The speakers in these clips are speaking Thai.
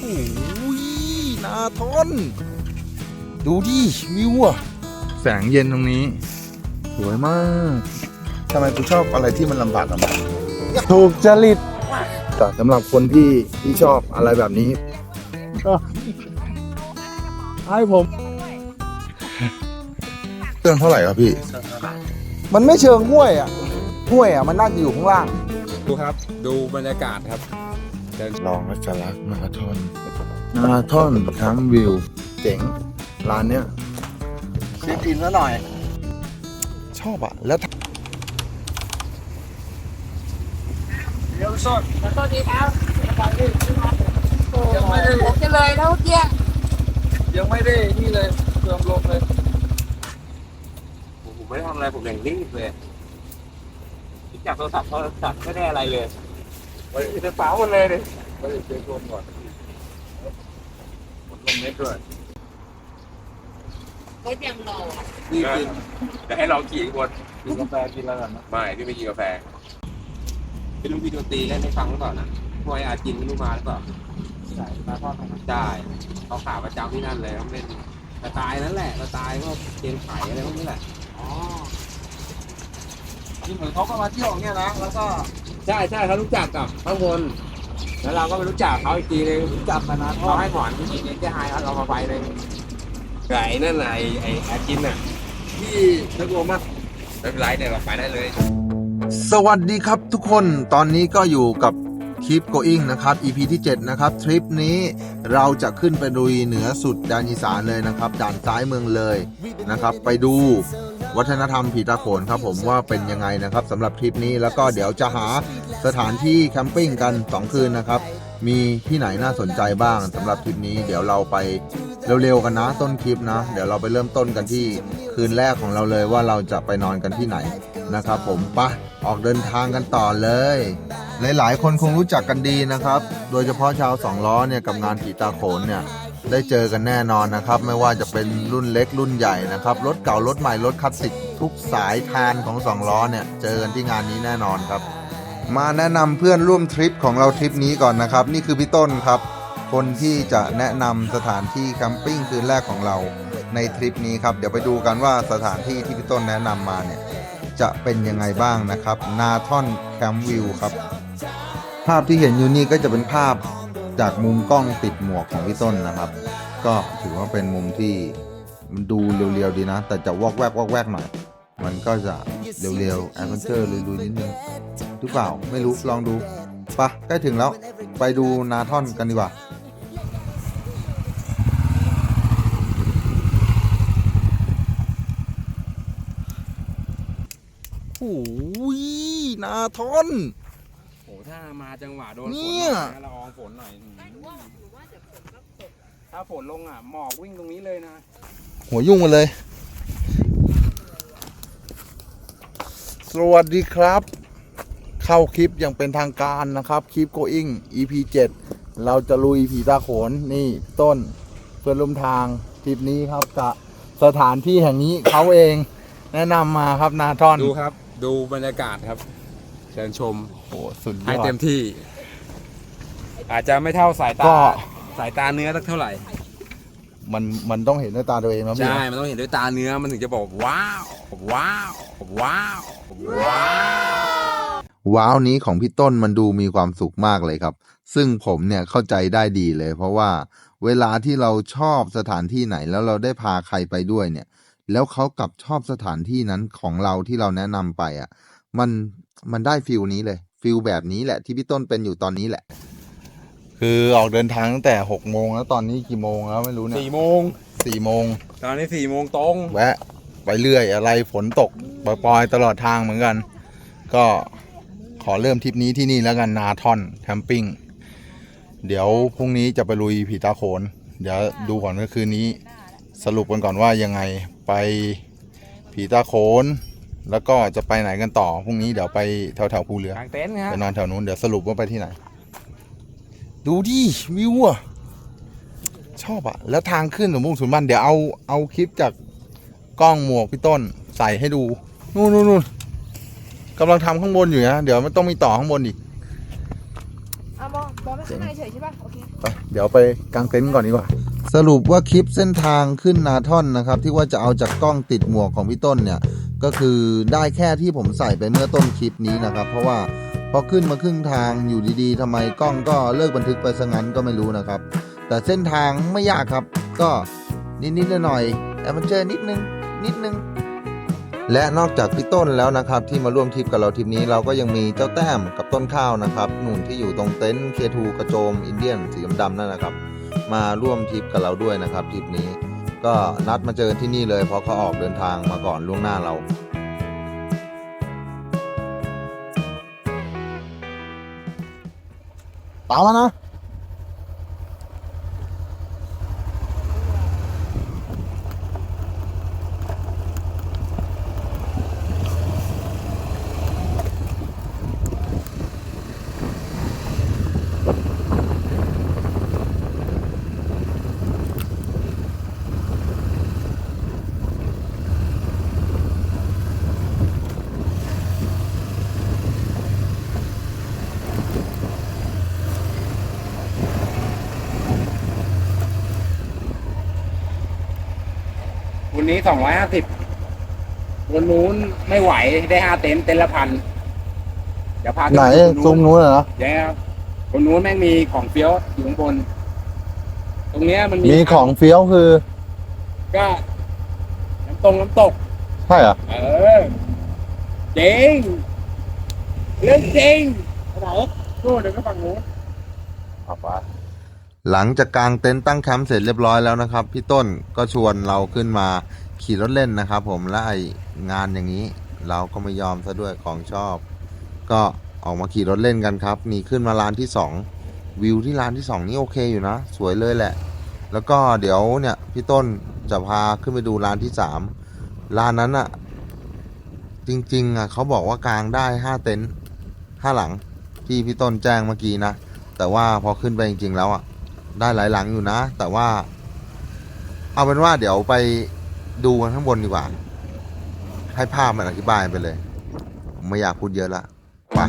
โอ้ยนาทอนดูดิวิวอะแสงเย็นตรงนี้ สวยมากทำไมกูชอบอะไรที่มันลำบากลำบากถูกจริตแต่สำหรับคนที่ที่ชอบอะไรแบบนี้ก็ให้ผมเครื่องเท่าไหร่ครับพี่ มันไม่เชิงห้วยอะห้วยอะมันน่าจะอยู่ข้างล่าง ดูครับ ดูบรรยากาศครับ เดินลองรัชลักษณ์มาราธอนมาราธอนแคมป์วิว เจ๋ง ร้านเนี้ยซีกินซะหน่อย ชอบอะ แล้วสวัสดีครับยังไม่ได้ผมจะเลยแล้วเมื่อกี้ยังไม่ได้นี่เลยเติมลมเลยผมไม่ได้ทำอะไรผมอย่างรีบเลยจับโทรศัพท์โทรศัพท์ไม่ได้อะไรเลย ไปในเป๋าหมดเลยดิไปเช็คลมก่อนหมดลมเม็ดด้วยไม่เตรียมรอนี่กินจะให้เราขี่คนกินกาแฟกินแล้วกันนะไม่พี่ไม่กินกาแฟไม่รู้พี่ดนตรีเล่นให้ฟังหรือเปล่านะพวยอาจินไม่รู้มาหรือเปล่าใช่มาทอดของได้เขาขาประจำที่นั่นเลยเขาเล่นสไตล์นั้นแหละสไตล์พวกเกมไข่อะไรพวกนี้แหละอ๋อนี่เหมือนเขาก็มาเที่ยวเนี่ยนะแล้วก็ ใช่ใช่เขารู้จักกับข้างบน แล้วเราก็ไปรู้จักเขาอีกทีนึงรู้จักกันนะเขาให้หมอนที่นี่จะให้เรามาไปเลยไก่นั่นไงไอ้อาจินน่ะที่นักลมอะไม่เป็นไรเดี๋ยวเราไปได้เลย สวัสดีครับทุกคนตอนนี้ก็อยู่กับคลิป going นะครับ EP ที่ 7 นะครับ ทริปนี้เราจะขึ้นไปดุยเหนือสุดแดนอีสานเลยนะครับ ด่านซ้ายเมืองเลยนะครับ ไปดู วัฒนธรรมผีตาโขนครับผมว่าเป็นยังไงนะครับสำหรับทริปนี้แล้วก็เดี๋ยวจะหาสถานที่แคมปิ้งกัน 2 คืนนะครับ มีที่ไหนน่าสนใจบ้างสำหรับทริปนี้เดี๋ยวเราไปเร็วๆกันนะต้นคลิปนะ เดี๋ยวเราไปเริ่มต้นกันที่คืนแรกของเราเลยว่าเราจะไปนอนกันที่ไหนนะครับ ผมปะออกเดินทางกันต่อเลย หลายๆ คนคงรู้จักกันดีนะครับ โดยเฉพาะชาวสองล้อเนี่ยกับงานผีตาโขนเนี่ย ได้เจอกันแน่นอนนะครับ ไม่ว่าจะเป็นรุ่นเล็กรุ่นใหญ่นะครับรถเก่ารถใหม่รถคลาสสิกทุกสายทานของสองล้อเนี่ยเจอกันที่งานนี้แน่นอนครับ มาแนะนำเพื่อนร่วมทริปของเราทริปนี้ก่อนนะครับ นี่คือพี่ต้นครับ คนที่จะแนะนำสถานที่แคมปิ้งคืนแรกของเราในทริปนี้ครับเดี๋ยวไปดูกันว่าสถานที่ที่พี่ต้นแนะนำมาเนี่ยจะเป็นยังไงบ้างนะครับนาทอนแคมวิวครับภาพที่เห็นอยู่นี่ก็จะเป็นภาพ จากมุมกล้องติดหมวกของพี่ต้นนะครับ ก็ถือว่าเป็นมุมที่มันดูเรียวๆดีนะ แต่จะวอกแวกวอกแวกหน่อย มันก็จะเรียวๆแอดเวนเจอร์ลุยๆนิดนึงหรือเปล่าไม่รู้ลองดูปะใกล้ถึงแล้วไปดูนาท่อนกันดีกว่าโอ้ยนาท่อน ถ้ามาจังหวะโดนฝนเนี่ยหน่อละอองฝนหน่อยถ้าฝนลงอะหมอกวิ่งตรงนี้เลยนะ หัวยุ่งมาเลย สวัสดีครับ เข้าคลิปอย่างเป็นทางการนะครับ คลิป going EP 7 เราจะลุยผีตาโขนนี่ต้นเพื่อนร่วมทางทริปนี้ครับกับสถานที่แห่งนี้เขาเอง แนะนำมาครับนาทอน ดูครับ ดูบรรยากาศครับ เชิญชมโอ้สุดยให้อดเต็มที่ อาจจะไม่เท่าสายตาก็สายตาเนื้อสักเท่าไหร่ มันมันต้องเห็นด้วยตาตัวเองนะพี่ใช่ มันต้องเห็นด้วยตาเนื้อมันถึงจะบอกว้าว ว้าว ว้าว ว้าว ว้าวนี้ของพี่ต้นมันดูมีความสุขมากเลยครับ ซึ่งผมเนี่ยเข้าใจได้ดีเลย เพราะว่าเวลาที่เราชอบสถานที่ไหนแล้วเราได้พาใครไปด้วยเนี่ย แล้วเขากลับชอบสถานที่นั้นของเราที่เราแนะนำไปอะ มัน มันได้ฟิลนี้เลยฟิลแบบนี้แหละที่พี่ต้นเป็นอยู่ตอนนี้แหละ คือออกเดินทางตั้งแต่หกโมงแล้วตอนนี้กี่โมงแล้วไม่รู้เนี่ยสี่โมงสี่โมงตอนนี้สี่โมงตรงแวะไปเรื่อยอะไรฝนตกปล่อยๆตลอดทางเหมือนกัน ก็ขอเริ่มทริปนี้ที่นี่แล้วกันนาทอนแคมปิ้งเดี๋ยวพรุ่งนี้จะไปลุยผีตาโขน เดี๋ยวดูก่อนก็คืนนี้ สรุปกันก่อนว่ายังไงไปผีตาโขน แล้วก็จะไปไหนกันต่อพรุ่งนี้เดี๋ยวไปแถวแถวๆภูเรือกลางเต็นท์ฮะไปนอนแถวนู้นเดี๋ยวสรุปว่าไปที่ไหน ดูดิวิวอะชอบอะแล้วทางขึ้นสมมุติสุนบันเดี๋ยวเอาเอาคลิปจากกล้องหมวกพี่ต้นใส่ให้ดูนู่นนู่นนู่นกำลังทำข้างบนอยู่นะเดี๋ยวมันต้องมีต่อข้างบนอีกเอาบอลบอลไม่ข้างในเฉยใช่ป่ะโอเค ไปเดี๋ยวไปกางเต็นท์ก่อนดีกว่า สรุปว่าคลิปเส้นทางขึ้นนาท่อนนะครับ ที่ว่าจะเอาจากกล้องติดหมวกของพี่ต้นเนี่ย ก็คือได้แค่ที่ผมใส่ไปเมื่อต้นคลิปนี้นะครับ เพราะว่าพอขึ้นมาครึ่งทางอยู่ดีๆทำไมกล้องก็เลิกบันทึกไปซะงั้นก็ไม่รู้นะครับ แต่เส้นทางไม่ยากครับ ก็นิดๆหน่อยๆแอดเวนเจอร์นิดนึงนิดนึงและนอกจากพี่ต้นแล้วนะครับ ที่มาร่วมทริปกับเราทริปนี้เราก็ยังมีเจ้าแต้มกับต้นข้าวนะครับหนุ่นที่อยู่ตรงเต็นท์เคทูกระโจมอินเดียนสีดำๆนั่นนะครับ มาร่วมทริปกับเราด้วยนะครับทริปนี้ ก็นัดมาเจอที่นี่เลยเพราะเขาออกเดินทางมาก่อนล่วงหน้าเรา ตามมานะวันะ สองร้อยห้าสิบวันนู้นไม่ไหวได้ห้าเต็นท์เต็นท์ละพันเดี๋ยวพาขึ้ไหนปบซุ้มนู้นเหรอเดี๋ยวครับคนนู้นแม่งมีของเฟี้ยวอยู่ข้างบน ตรงเนี้ยมันมีมีของเฟี้ยวคือ ก็น้ำตรงน้ำตก ใช่เหรอ เออจริงเรื่องจริงไหนโน่นเดี๋ยวก็ฝั่งนู้น หลังจากกางเต็นท์ตั้งแคมป์เสร็จเรียบร้อยแล้วนะครับ พี่ต้นก็ชวนเราขึ้นมา ขี่รถเล่นนะครับ ผมและไองานอย่างนี้ เราก็ไม่ยอมซะด้วยของชอบ ก็ออกมาขี่รถเล่นกันครับ นี่ขึ้นมาลานที่สองวิวที่ลานที่สองนี่โอเคอยู่นะ สวยเลยแหละ แล้วก็เดี๋ยวเนี่ยพี่ต้นจะพาขึ้นไปดูลานที่สามลานนั้นอะจริงๆอะเขาบอกว่ากลางได้ห้าเต็นท์ห้าหลังที่พี่ต้นแจ้งเมื่อกี้นะ แต่ว่าพอขึ้นไปจริงๆแล้วอะได้หลายหลังอยู่นะ แต่ว่า เอาเป็นว่าเดี๋ยวไป ดูกันข้างบนดีกว่า ให้ภาพมันอธิบายไปเลยผมไม่อยากพูดเยอะละไป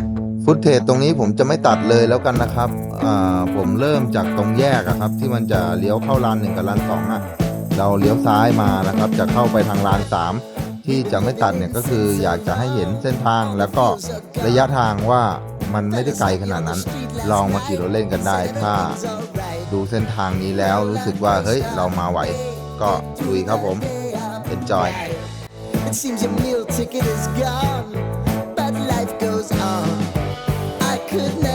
ฟุตเทจตรงนี้ผมจะไม่ตัดเลยแล้วกันนะครับอ่าผมเริ่มจากตรงแยกครับ ที่มันจะเลี้ยวเข้าลานหนึ่งกับลานสองอะเราเลี้ยวซ้ายมานะครับ จะเข้าไปทางลานสามที่จะไม่ตัดเนี่ยก็คืออยากจะให้เห็นเส้นทางแล้วก็ระยะทางว่ามันไม่ได้ไกลขนาดนั้น ลองมาขี่รถเล่นกันได้ถ้า ดูเส้นทางนี้แล้วรู้สึกว่าเฮ้ยเรามาไหว ก็ลุยครับผม enjoy It seems your meal ticket is gone, but life goes on. I could never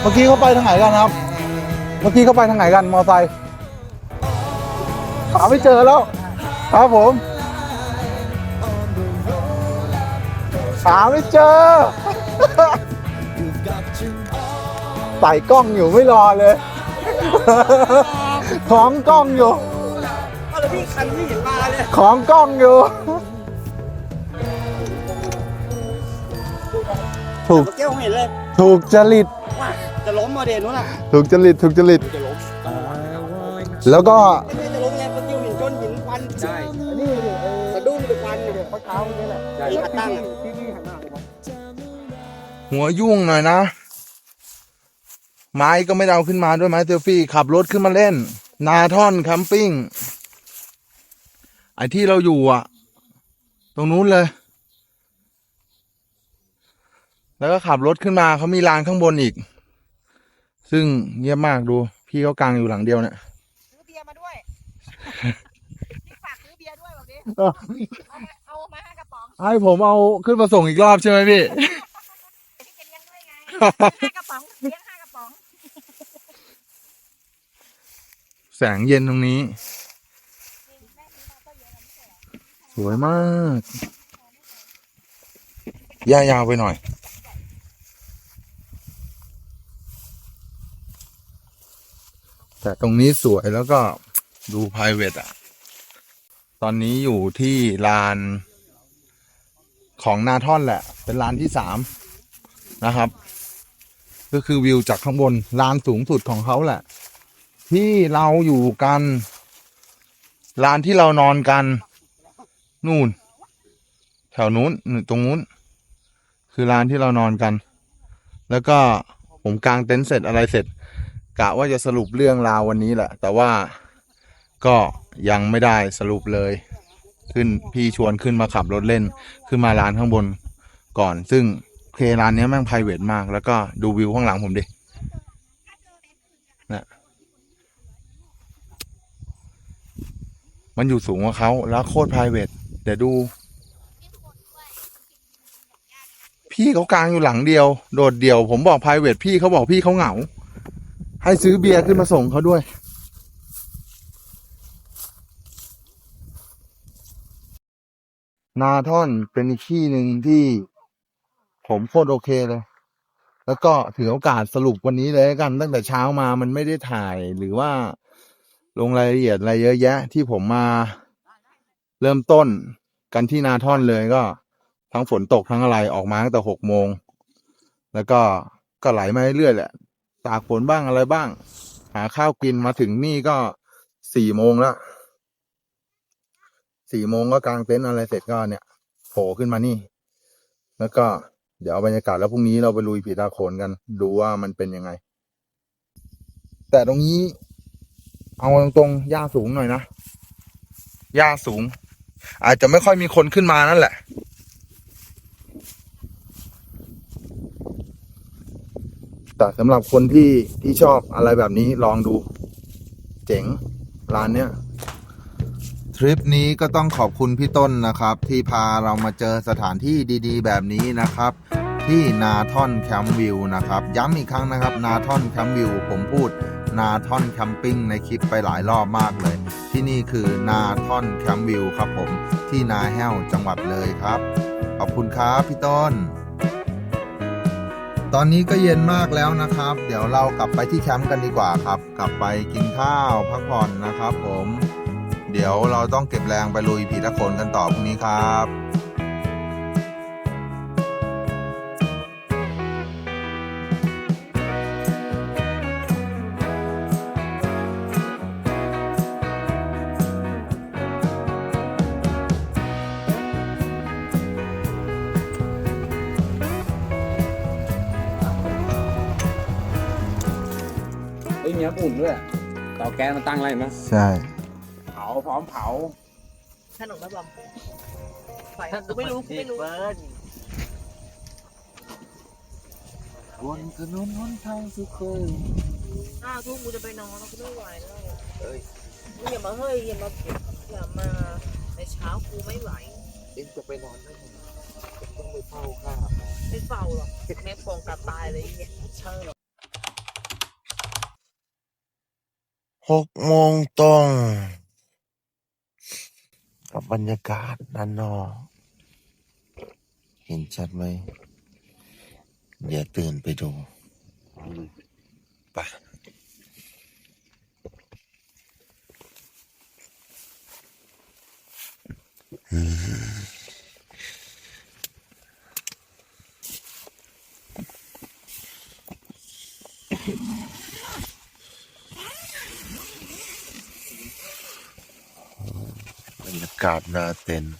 เมื่อกี้เขาไปทางไหนกันครับ เมื่อกี้เขาไปทางไหนกันมอไซค์หาไม่เจอแล้ว ครับผมหาไม่เจอ ใส่กล้องอยู่ไม่รอเลยของกล้องอยู่แล้วพี่คันไม่เห็นมาเลยของกล้องอยู่ ถูก เมื่อกี้ผมเห็นเลย ถูกจริตว่าจะล้มมาเดนนู้นน่ะถูกจริต ถูกจริต จะล้มแล้วก็ไม่ใช่จะล้มไงเมื่อกี้เห็นก้อนหินควันใช่นี่สะดุ้งเป็นควันเนี่ยเมื่อเช้านี้แหละใช่ที่ขัดตั้งอะหัวยุ่งหน่อยนะ ไม้ก็ไม่ได้เอาขึ้นมาด้วยไม้เซลฟี่ ขับรถขึ้นมาเล่น นาท่อนแคมปิ้ง ไอ้ที่เราอยู่อะ ตรงนู้นเลย แล้วก็ขับรถขึ้นมาเขามีลานข้างบนอีก ซึ่งเงียบมากดู พี่เขากลางอยู่หลังเดียวเนี่ยซื้อเบียร์มาด้วยพี่ฝากซื้อเบียร์ด้วยบอกดิเออเอามาเอามาห้ากระป๋องให้ผมเอาขึ้นมาส่งอีกรอบใช่ไหมพี่ พี่จะเลี้ยงด้วยไงห้ากระป๋องเลี้ยงห้ากระป๋องแสงเย็นตรงนี้สวยมากย่ายาวไปหน่อย แต่ตรงนี้สวยแล้วก็ดู p r i v a t อะ ตอนนี้อยู่ที่ลานของนาท่อนแหละ เป็นลานที่สามนะครับ ก็คือวิวจากข้างบนลานสูงสุดของเขาแหละ ที่เราอยู่กันลานที่เรานอนกัน นู่น แถวนู้นนู่นตรงนู้น คือลานที่เรานอนกัน แล้วก็ผมกางเต็นท์เสร็จอะไรเสร็จ กะว่าจะสรุปเรื่องราววันนี้แหละ แต่ว่าก็ยังไม่ได้สรุปเลย ขึ้นพี่ชวนขึ้นมาขับรถเล่น ขึ้นมาลานข้างบนก่อน ซึ่งเคลานนี้แม่งไพรเวทมาก แล้วก็ดูวิวข้างหลังผมดินะมันอยู่สูงกว่าเขาแล้วโคตร p r i v a t เดี๋ยวดู พี่เขากลางอยู่หลังเดียว โดดเดี่ยว ผมบอก p r i v a t พี่เขาบอกพี่เขาเหงา ให้ซื้อเบียร์ขึ้นมาส่งเขาด้วย นาท่อนเป็นอีกที่หนึ่งที่ผมโคตรโอเคเลย แล้วก็ถือโอกาสสรุปวันนี้เลยกัน ตั้งแต่เช้ามามันไม่ได้ถ่ายหรือว่าลงรายละเอียดอะไรเยอะแยะ ที่ผมมาเริ่มต้นกันที่นาท่อนเลยก็ ทั้งฝนตกทั้งอะไรออกมาตั้งแต่หกโมง แล้วก็ก็ไหลมาเรื่อยๆแหละ ตากฝนบ้างอะไรบ้าง หาข้าวกินมาถึงนี่ก็สี่โมงแล้วสี่โมงก็กางเต็นท์อะไรเสร็จก็เนี่ยโผล่ขึ้นมานี่ แล้วก็เดี๋ยวบรรยากาศแล้วพรุ่งนี้เราไปลุยผีตาโขนกัน ดูว่ามันเป็นยังไง แต่ตรงนี้ เอาตรงๆหญ้าสูงหน่อยนะหญ้าสูง อาจจะไม่ค่อยมีคนขึ้นมานั่นแหละ แต่สำหรับคนที่ที่ชอบอะไรแบบนี้ลองดู เจ๋งร้านเนี้ยทริปนี้ก็ต้องขอบคุณพี่ต้นนะครับ ที่พาเรามาเจอสถานที่ดีๆ แบบนี้นะครับ ที่นาท่อนแคมป์วิวนะครับ ย้ำอีกครั้งนะครับ นาท่อนแคมป์วิวผมพูดนาท่อนแคมปิ้งในคลิปไปหลายรอบมากเลย ที่นี่คือนาท่อนแคมป์วิวครับผมที่นาแห้วจังหวัดเลยครับ ขอบคุณครับพี่ต้น ตอนนี้ก็เย็นมากแล้วนะครับ เดี๋ยวเรากลับไปที่แคมป์กันดีกว่าครับ กลับไปกินข้าวพักผ่อนนะครับ ผม เดี๋ยวเราต้องเก็บแรงไปลุยผีตะโขนกันต่อพรุ่งนี้ครับ น้ำอุ่นด้วยเตาแก๊สมาตั้งอะไรมั้ยใช่ เผาพร้อมเผาขนมระบำใส่กูไม่รู้กูไม่รู้บนถนนหนทางสุขเคยอ้าวทุกกูจะไปนอนแล้วกูไม่ไหวแล้วมึงอย่ามาเฮ้ยอย่ามาอย่ามาในเช้ากูไม่ไหวเอ็งจะไปนอนได้ไงต้องไปเฝ้าข้าไม่เฝ้าหรอกแม่งปองกาตายเลยไอ้เนี่ยเชิญ หกโมงตรง กับบรรยากาศด้านนอก เห็นชัดไหมอย่าตื่นไปดูไปบร รยากาศหน้าเต็นท์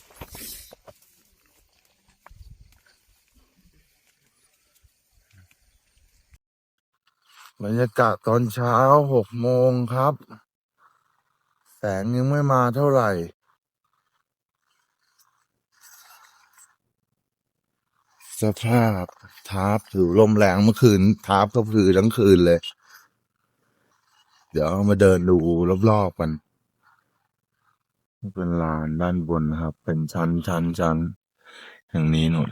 บรรยากาศตอนเช้าหกโมงครับ แสงยังไม่มาเท่าไหร่ สภาพทาร์ปถือลมแรงเมื่อคืนทาร์ปก็คือทั้งคืนเลย เดี๋ยวมาเดินดูรอบๆกัน เป็นลานด้านบนนะครับ เป็นชั้นชั้นชั้นอย่างนี้หนุน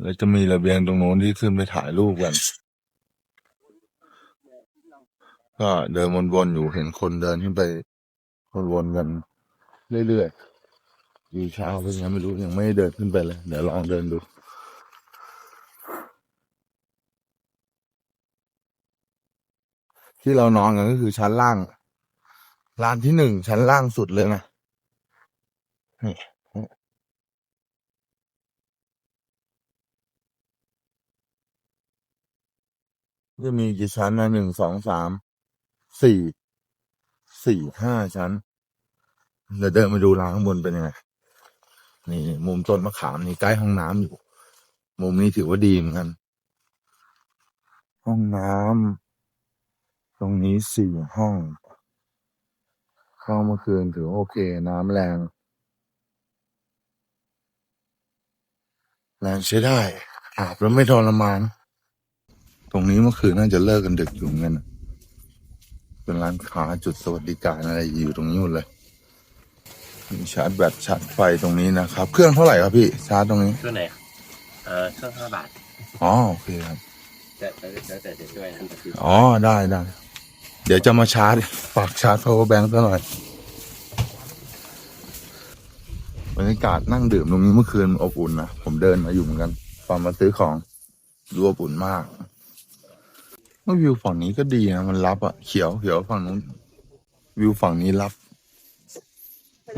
แล้วจะมีระเบียงตรงโน้นที่ขึ้นไปถ่ายรูปกัน ก็เดินวนๆอยู่เห็นคนเดินขึ้นไปวนๆกันเรื่อยๆอยู่เช้าเป็นยังไม่รู้ยังไม่เดินขึ้นไปเลย เดี๋ยวลองเดินดูที่เรานอนกันก็คือชั้นล่าง ลานที่หนึ่งชั้นล่างสุดเลยนะนี่จะมีกี่ชั้นนะหนึ่งสองสามสี่สี่ห้าชั้นเดี๋ยวเดินมาดูรางข้างบนเป็นยังไงนี่มุมต้นมะขามนี่ใกล้ห้องน้ำอยู่ มุมนี้ถือว่าดีเหมือนกัน ห้องน้ำตรงนี้สี่ห้อง เข้าเมื่อคืนถือว่าโอเค น้ำแรง แรงใช้ได้ อาบแล้วไม่ทรมาน ตรงนี้เมื่อคืนน่าจะเลิกกันดึกอยู่เหมือนกันนะเป็นร้านค้าจุดสวัสดิการอะไรอยู่ตรงนี้หมดเลยมีชาร์จแบตชาร์จไฟตรงนี้นะครับ เครื่องเท่าไหร่ครับพี่ ชาร์จตรงนี้ เครื่องไหนเออเครื่องห้าบาท อ๋อ โอเคครับ แต่แต่แต่จะช่วยนะอ๋อ ได้ได้ เดี๋ยวจะมาชาร์จฝากชาร์จ power bank ซะหน่อยบรรยากาศนั่งดื่มตรงนี้เมื่อคืนอบอุ่นนะ ผมเดินมาอยู่เหมือนกัน ตอนมาซื้อของดูอบอุ่นมากวิวฝั่งนี้ก็ดีนะมันรับอะเขียวเขียวฝั่งนู้น วิวฝั่งนี้รับ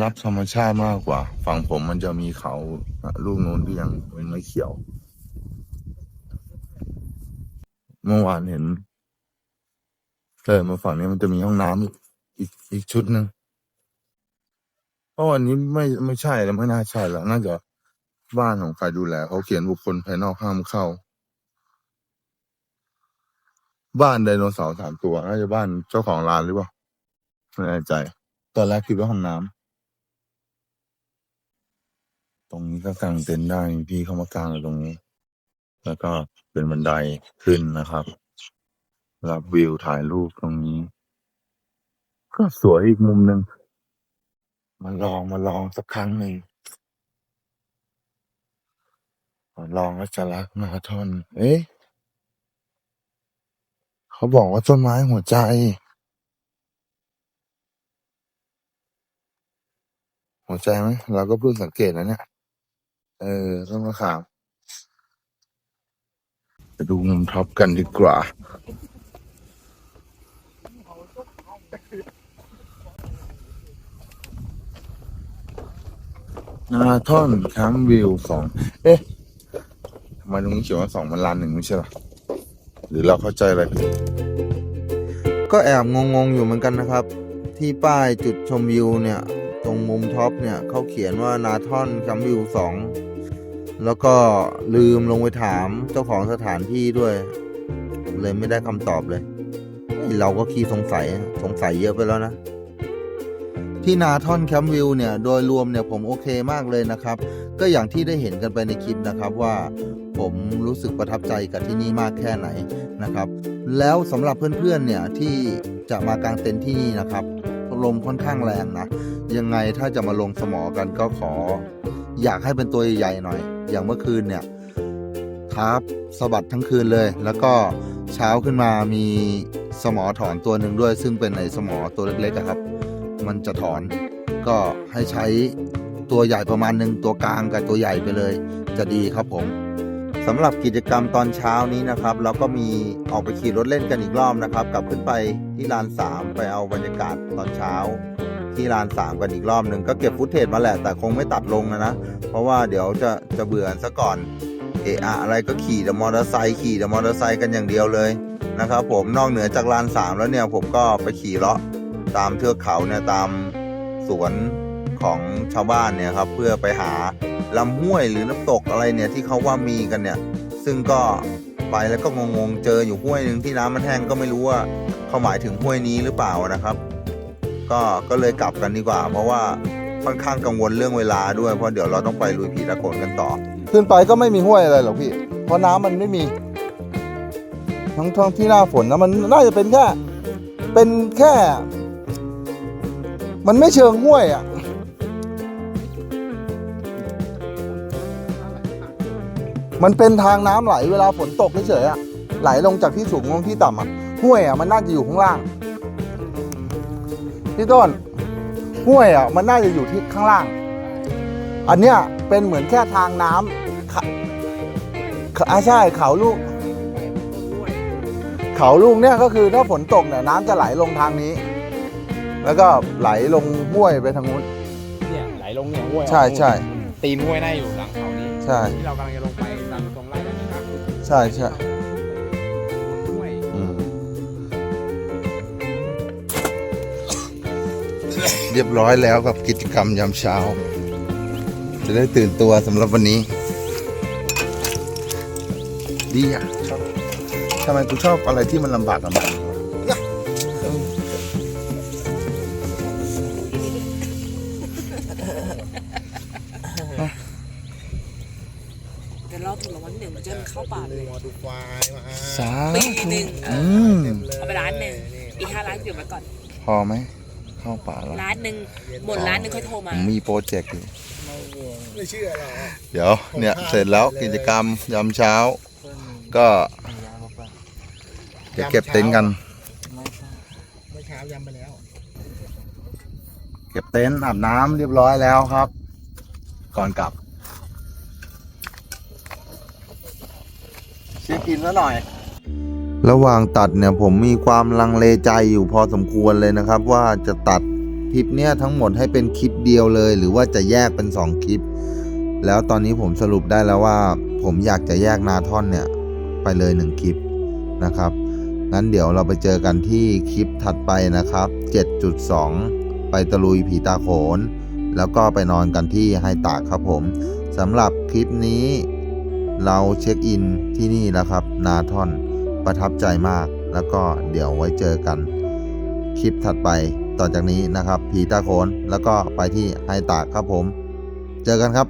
รับธรรมชาติมากกว่า ฝั่งผมมันจะมีเขาลูกนู้นที่ยังเป็นไม่เขียว เมื่อวานเห็น เดินมาฝั่งนี้มันจะมีห้องน้ำอีกอีกอีกชุดหนึ่งเพราะวันนี้ไม่ไม่ใช่แล้วไม่น่าใช่แล้วน่าจะบ้านของใครดูแลเขาเขียนบุคคลภายนอกห้ามเข้า บ้านไดโนเสาร์สามตัวน่าจะบ้านเจ้าของร้านหรือเปล่าไม่แน่ใจ ตอนแรกคิดว่าห้องน้ำตรงนี้ก็กางเต็นท์ได้พี่เข้ามากางตรงนี้ แล้วก็เป็นบันไดขึ้นนะครับ รับวิวถ่ายรูปตรงนี้ ก็สวยอีกมุมหนึ่งมาลองมาลองสักครั้งหนึ่งมาลองว่าจะรักมาราธอน เอ๊ะเขาบอกว่าต้นไม้หัวใจ หัวใจไหมเราก็เพิ่งสังเกตนะเนี่ย เออต้นมะขามไปดูมุมท็อปกันดีกว่า นาท่อนแคมวิวสองเอ๊ะทำไมตรงนี้เขียนว่าสองมันลานหนึ่งไม่ใช่หรอหรือเราเข้าใจอะไรผิดก็แอบงงๆอยู่เหมือนกันนะครับ ที่ป้ายจุดชมวิวเนี่ย ตรงมุมท็อปเนี่ยเขาเขียนว่านาท่อนแคมวิวสองแล้วก็ลืมลงไปถามเจ้าของสถานที่ด้วย เลยไม่ได้คำตอบเลยเฮ้ยเราก็ขี้สงสัยสงสัยเยอะไปแล้วนะ ที่นาท่อนแคมป์วิวเนี่ยโดยรวมเนี่ยผมโอเคมากเลยนะครับ ก็อย่างที่ได้เห็นกันไปในคลิปนะครับว่า ผมรู้สึกประทับใจกับที่นี่มากแค่ไหนนะครับ แล้วสำหรับเพื่อนๆเนี่ยที่จะมากางเต็นท์ที่นี่นะครับลมค่อนข้างแรงนะ ยังไงถ้าจะมาลงสมอกันก็ขอ อยากให้เป็นตัวใหญ่ๆหน่อย อย่างเมื่อคืนเนี่ยทับสะบัดทั้งคืนเลย แล้วก็เช้าขึ้นมามีสมอถอนตัวหนึ่งด้วย ซึ่งเป็นไอสมอตัวเล็กๆครับ มันจะถอน ก็ให้ใช้ตัวใหญ่ประมาณหนึ่งตัวกลางกับตัวใหญ่ไปเลย จะดีครับผมสำหรับกิจกรรมตอนเช้านี้นะครับ เราก็มีออกไปขี่รถเล่นกันอีกรอบนะครับ กลับขึ้นไปที่ลานสามไปเอาบรรยากาศตอนเช้า ที่ลานสามกันอีกรอบหนึ่งก็เก็บฟุตเทจมาแหละแต่คงไม่ตัดลงนะนะ เพราะว่าเดี๋ยวจะจะเบื่อซะก่อนเอะอะอะไรก็ขี่แต่มอเตอร์ไซค์ขี่แต่มอเตอร์ไซค์กันอย่างเดียวเลยนะครับผมนอกเหนือจากลานสามแล้วเนี่ยผมก็ไปขี่เลาะ ตามเทือกเขาเนี่ยตามสวนของชาวบ้านเนี่ยครับเพื่อไปหาลำห้วยหรือน้ำตกอะไรเนี่ยที่เขาว่ามีกันเนี่ย ซึ่งก็ไปแล้วก็งงๆเจออยู่ห้วยหนึ่งที่น้ำมันแห้งก็ไม่รู้ว่าเขาหมายถึงห้วยนี้หรือเปล่านะครับ ก็ก็เลยกลับกันดีกว่า เพราะว่าค่อนข้างกังวลเรื่องเวลาด้วยเพราะเดี๋ยวเราต้องไปลุยผีตะโกนกันต่อ ขึ้นไปก็ไม่มีห้วยอะไรหรอกพี่ เพราะน้ำมันไม่มี ทั้งทั้งที่หน้าฝนนะมันน่าจะเป็นแค่เป็นแค่ มันไม่เชิงห้วยอะ มันเป็นทางน้ำไหลเวลาฝนตกเฉยๆอะ ไหลลงจากที่สูงลงที่ต่ำอะ ห้วยอะมันน่าจะอยู่ข้างล่าง พี่ต้น ห้วยอะมันน่าจะอยู่ที่ข้างล่าง อันเนี้ยเป็นเหมือนแค่ทางน้ำเขาเขาอ่าใช่เขาลูก เขาลูกเนี่ยก็คือถ้าฝนตกเนี่ยน้ำจะไหลลงทางนี้ แล้วก็ไหลลงห้วยไปทางนู้น เนี่ยไหลลงเนี่ยห้วยใช่ใช่ ตีนห้วยน่าอยู่หลังเขานี้ใช่ ที่เรากำลังจะลงไปตามตรงไร่นั่นนะครับใช่ใช่ห้วยอืมเรียบร้อยแล้วกับกิจกรรมยามเช้า จะได้ตื่นตัวสำหรับวันนี้ ดีอะชอบทำไมกูชอบอะไรที่มันลำบากลำบาก งมันจะเข้าป่าเลยสาปีหนึ่งเออือมเอาไปร้านหนึ่ง อีกห้าร้านเก็บไว้ก่อน พอไหมเข้าป่าแล้วร้านหนึ่งหมดร้านหนึ่งค่อยโทรผมา มมีโปรเจกต์อยู่ ไม่เชื่อหรอเดี๋ยวเนี่ยเสร็จแล้วกิจกรรมยามเช้า ก็จะเก็บเต็นท์กัน เมื่อเช้ายำไปแล้ว เก็บเต็นท์อาบน้ำเรียบร้อยแล้วครับ ก่อนกลับ เช็คอินแล้วหน่อย ระหว่างตัดเนี่ยผมมีความลังเลใจอยู่พอสมควรเลยนะครับ ว่าจะตัดคลิปเนี้ยทั้งหมดให้เป็นคลิปเดียวเลย หรือว่าจะแยกเป็น 2 คลิป แล้วตอนนี้ผมสรุปได้แล้วว่า ผมอยากจะแยกนาท่อนเนี่ยไปเลย 1 คลิปนะครับงั้นเดี๋ยวเราไปเจอกันที่คลิปถัดไปนะครับ 7.2 ไปตะลุยผีตาโขน แล้วก็ไปนอนกันที่ไฮตากครับผมสำหรับคลิปนี้ เราเช็คอินที่นี่แล้วครับ นาท่อนประทับใจมาก แล้วก็เดี๋ยวไว้เจอกัน คลิปถัดไปต่อจากนี้นะครับ ผีตาโขนแล้วก็ไปที่ไฮตากครับผม เจอกันครับ